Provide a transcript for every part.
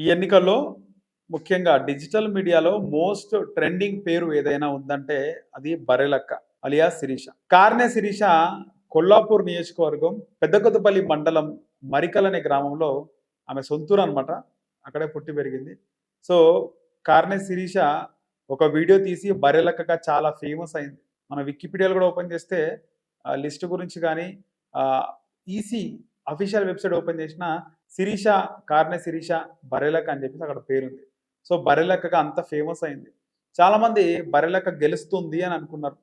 ఈ ఎన్నికల్లో ముఖ్యంగా డిజిటల్ మీడియాలో మోస్ట్ ట్రెండింగ్ పేరు ఏదైనా ఉందంటే అది బరెలక్క అలియా శిరీష. కార్నె శిరీష కొల్లాపూర్ నియోజకవర్గం పెద్దకొత్తపల్లి మండలం మరికల్ అనే గ్రామంలో ఆమె సొంతూరు అనమాట అక్కడే పుట్టి పెరిగింది. సో కార్నె శిరీష ఒక వీడియో తీసి బరెలక్కగా చాలా ఫేమస్ అయింది. మన వికీపీడియాలో కూడా ఓపెన్ చేస్తే లిస్ట్ గురించి కానీ ఈసీ అఫీషియల్ వెబ్సైట్ ఓపెన్ చేసిన శిరీష కార్నె శిరీష బరెలక్క అని చెప్పేసి అక్కడ పేరుంది. సో బరెలక్కగా అంత ఫేమస్ అయింది. చాలామంది బరెలక్క గెలుస్తుంది అని అనుకున్నారు.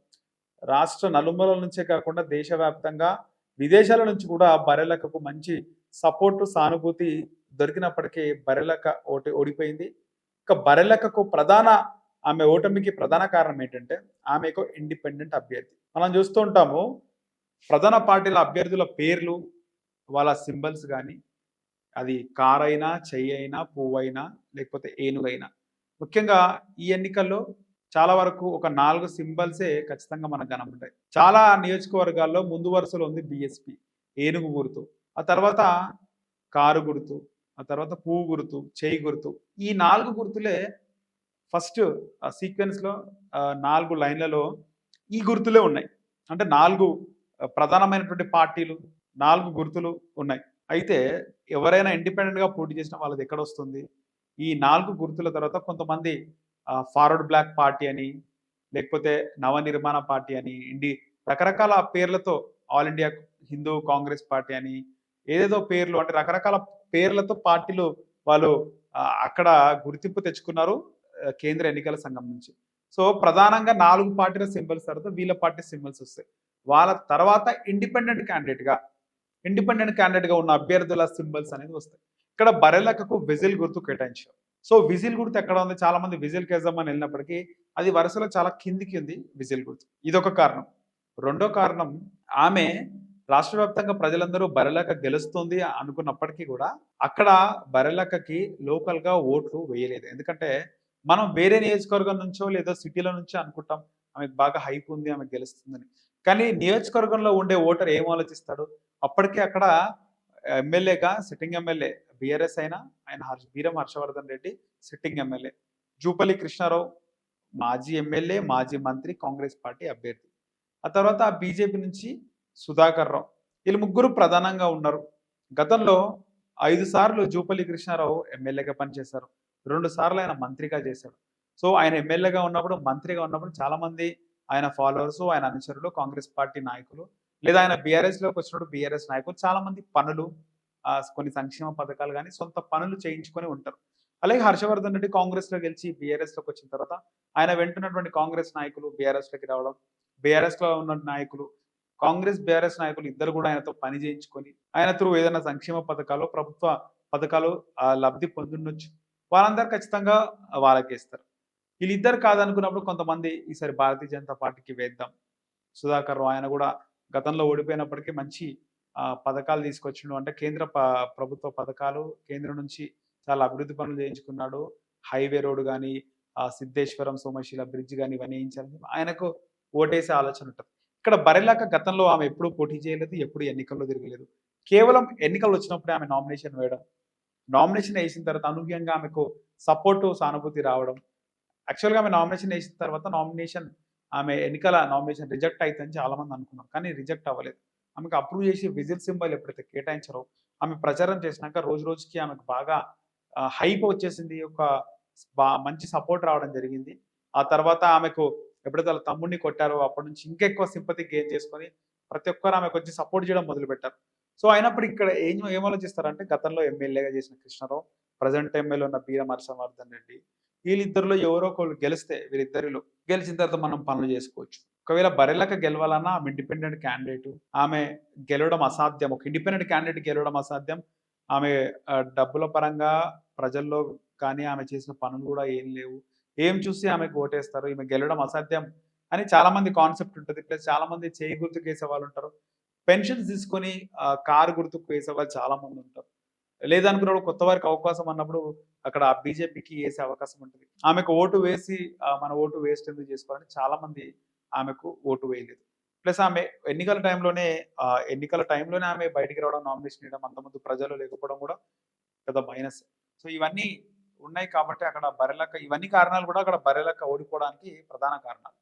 రాష్ట్ర నలుమూలల నుంచే కాకుండా దేశవ్యాప్తంగా విదేశాల నుంచి కూడా బరెలక్కకు మంచి సపోర్టు సానుభూతి దొరికినప్పటికీ బరెలక్క ఓటి ఓడిపోయింది. ఇక బరెలక్కకు ప్రధాన ఆమె ఓటమికి ప్రధాన కారణం ఏంటంటే ఆమెకు ఇండిపెండెంట్ అభ్యర్థి. మనం చూస్తూ ఉంటాము ప్రధాన పార్టీల అభ్యర్థుల పేర్లు వాళ్ళ సింబల్స్ కానీ అది కారైనా అయినా చెయ్యి అయినా పువ్వు అయినా లేకపోతే ఏనుగైనా. ముఖ్యంగా ఈ ఎన్నికల్లో చాలా వరకు ఒక నాలుగు సింబల్సే ఖచ్చితంగా మనకు కనబడ్డాయి చాలా నియోజకవర్గాల్లో ముందు వరుసలో ఉంది బిఎస్పి ఏనుగు గుర్తు ఆ తర్వాత కారు గుర్తు ఆ తర్వాత పువ్వు గుర్తు చేయి గుర్తు. ఈ నాలుగు గుర్తులే ఫస్ట్ సీక్వెన్స్లో నాలుగు లైన్లలో ఈ గుర్తులే ఉన్నాయి. అంటే నాలుగు ప్రధానమైనటువంటి పార్టీలు నాలుగు గుర్తులు ఉన్నాయి. అయితే ఎవరైనా ఇండిపెండెంట్గా పోటీ చేసిన వాళ్ళది ఎక్కడ వస్తుంది ఈ నాలుగు గుర్తుల తర్వాత కొంతమంది ఫార్వర్డ్ బ్లాక్ పార్టీ అని లేకపోతే నవనిర్మాణ పార్టీ అని ఇండి రకరకాల పేర్లతో all India Hindu Congress party అని ఏదేదో పేర్లు అంటే రకరకాల పేర్లతో పార్టీలు వాళ్ళు అక్కడ గుర్తింపు తెచ్చుకున్నారు కేంద్ర ఎన్నికల సంఘం నుంచి. సో ప్రధానంగా నాలుగు పార్టీల సింబల్స్ తర్వాత వీళ్ళ పార్టీ సింబల్స్ వస్తాయి. వాళ్ళ తర్వాత ఇండిపెండెంట్ క్యాండిడేట్గా ఇండిపెండెంట్ క్యాండిడేట్గా ఉన్న అభ్యర్థుల సింబల్స్ అనేది వస్తాయి. ఇక్కడ బరెలకకు విజిల్ గుర్తు కేటాయించారు. సో విజిల్ గుర్తు ఎక్కడ ఉంది? చాలా మంది విజిల్ కేజమ్మని వెళ్ళినప్పటికీ అది వరుసలో చాలా కిందికి ఉంది విజిల్ గుర్తు. ఇదొక కారణం. రెండో కారణం ఆమె రాష్ట్ర వ్యాప్తంగా ప్రజలందరూ బరెలక గెలుస్తుంది అనుకున్నప్పటికీ కూడా అక్కడ బరెలకకి లోకల్గా ఓట్లు వేయలేదు. ఎందుకంటే మనం వేరే నియోజకవర్గం నుంచో లేదా సిటీలో నుంచో అనుకుంటాం ఆమెకు బాగా హైప్ ఉంది ఆమె గెలుస్తుందని. కానీ నియోజకవర్గంలో ఉండే ఓటర్ ఏం ఆలోచిస్తాడు? అప్పటికే అక్కడ ఎమ్మెల్యేగా సిట్టింగ్ ఎమ్మెల్యే బీఆర్ఎస్ అయినా ఆయన హర్ష వీరం హర్షవర్ధన్ రెడ్డి సిట్టింగ్ ఎమ్మెల్యే. జూపల్లి కృష్ణారావు మాజీ ఎమ్మెల్యే మాజీ మంత్రి కాంగ్రెస్ పార్టీ అభ్యర్థి. ఆ తర్వాత బీజేపీ నుంచి సుధాకర్ రావు. వీళ్ళు ముగ్గురు ప్రధానంగా ఉన్నారు. గతంలో ఐదు సార్లు జూపల్లి కృష్ణారావు ఎమ్మెల్యేగా పనిచేశారు. రెండు సార్లు ఆయన మంత్రిగా చేశాడు. సో ఆయన ఎమ్మెల్యేగా ఉన్నప్పుడు మంత్రిగా ఉన్నప్పుడు చాలా మంది ఆయన ఫాలోవర్స్ ఆయన అనుచరులు కాంగ్రెస్ పార్టీ నాయకులు లేదా ఆయన బీఆర్ఎస్లోకి వచ్చినప్పుడు బీఆర్ఎస్ నాయకులు చాలా మంది పనులు కొన్ని సంక్షేమ పథకాలు కానీ సొంత పనులు చేయించుకొని ఉంటారు. అలాగే హర్షవర్ధన్ రెడ్డి కాంగ్రెస్లో గెలిచి బీఆర్ఎస్లోకి వచ్చిన తర్వాత ఆయన వెంటున్నటువంటి కాంగ్రెస్ నాయకులు బీఆర్ఎస్లోకి రావడం బీఆర్ఎస్లో ఉన్న నాయకులు కాంగ్రెస్ బీఆర్ఎస్ నాయకులు ఇద్దరు కూడా ఆయనతో పని చేయించుకొని ఆయన త్రూ ఏదైనా సంక్షేమ పథకాలు ప్రభుత్వ పథకాలు లబ్ధి పొందుండొచ్చు. వాళ్ళందరూ ఖచ్చితంగా వాళ్ళకి ఇస్తారు వీళ్ళిద్దరు కాదనుకున్నప్పుడు కొంతమంది ఈసారి భారతీయ జనతా పార్టీకి వేద్దాం. సుధాకర్ రావు ఆయన కూడా గతంలో ఓడిపోయినప్పటికీ మంచి పథకాలు తీసుకొచ్చిండు. అంటే కేంద్ర ప్రభుత్వ పథకాలు కేంద్రం నుంచి చాలా అభివృద్ధి పనులు చేయించుకున్నాడు. హైవే రోడ్ కానీ సిద్ధేశ్వరం సోమశీల బ్రిడ్జ్ కానీ ఇవన్నీ వేయించాలని ఆయనకు ఓటేసే ఆలోచన ఉంటుంది. ఇక్కడ బరెలాక గతంలో ఆమె ఎప్పుడూ పోటీ చేయలేదు ఎప్పుడు ఎన్నికల్లో తిరగలేదు. కేవలం ఎన్నికలు వచ్చినప్పుడే ఆమె నామినేషన్ వేయడం నామినేషన్ వేసిన తర్వాత అనూహ్యంగా ఆమెకు సపోర్టు సానుభూతి రావడం. యాక్చువల్గా ఆమె నామినేషన్ వేసిన తర్వాత నామినేషన్ ఆమె ఎన్నికల నామినేషన్ రిజెక్ట్ అవుతుందని చాలా మంది అనుకున్నారు. కానీ రిజెక్ట్ అవ్వలేదు. ఆమెకు అప్రూవ్ చేసి విజిల్ సింబల్ ఎప్పుడైతే కేటాయించారో ఆమె ప్రచారం చేసినాక రోజు రోజుకి ఆమెకు బాగా హైప్ వచ్చేసింది. ఒక మంచి సపోర్ట్ రావడం జరిగింది. ఆ తర్వాత ఆమెకు ఎప్పుడైతే వాళ్ళ తమ్ముడిని కొట్టారో అప్పటి నుంచి ఇంకెక్కువ సింపతి గెయిన్ చేసుకొని ప్రతి ఒక్కరు ఆమెకు వచ్చి సపోర్ట్ చేయడం మొదలుపెట్టారు. సో అయినప్పుడు ఇక్కడ ఏం ఏం ఆలోచిస్తారంటే గతంలో ఎమ్మెల్యేగా చేసిన కృష్ణారావు ప్రజెంట్ ఎమ్మెల్యే ఉన్న బీర హర్షవర్ధన్ రెడ్డి వీళ్ళిద్దరిలో ఎవరో ఒకళ్ళు గెలిస్తే వీళ్ళిద్దరిలో గెలిచిన తర్వాత మనం పనులు చేసుకోవచ్చు. ఒకవేళ బరెలక గెలవాలన్నా ఆమె ఇండిపెండెంట్ క్యాండిడేట్ ఆమె గెలవడం అసాధ్యం. ఒక ఇండిపెండెంట్ క్యాండిడేట్ గెలవడం అసాధ్యం. ఆమె డబ్బుల పరంగా ప్రజల్లో కానీ ఆమె చేసిన పనులు కూడా ఏం లేవు. ఏం చూసి ఆమెకు ఓటేస్తారు? ఈమె గెలవడం అసాధ్యం అని చాలా మంది కాన్సెప్ట్ ఉంటుంది. ప్లస్ చాలా మంది చేయి గుర్తుకు వేసే వాళ్ళు ఉంటారు. పెన్షన్స్ తీసుకొని కారు గుర్తుకు వేసే వాళ్ళు చాలా మంది ఉంటారు. లేదనుకున్నప్పుడు కొత్త వారికి అవకాశం అన్నప్పుడు అక్కడ బీజేపీకి వేసే అవకాశం ఉంటుంది. ఆమెకు ఓటు వేసి మన ఓటు వేస్ట్ ఎందుకు చేసుకోవాలని చాలా మంది ఆమెకు ఓటు వేయలేదు. ప్లస్ ఆమె ఎన్నికల టైంలోనే ఎన్నికల టైంలోనే ఆమె బయటికి రావడం నామినేషన్ ఇవ్వడం అంతమంది ప్రజలు లేకపోవడం కూడా పెద్ద మైనస్ సో ఇవన్నీ ఉన్నాయి కాబట్టి అక్కడ బరెలక్క ఇవన్నీ కారణాలు కూడా అక్కడ బరెలక్క ఓడిపోవడానికి ప్రధాన కారణాలు.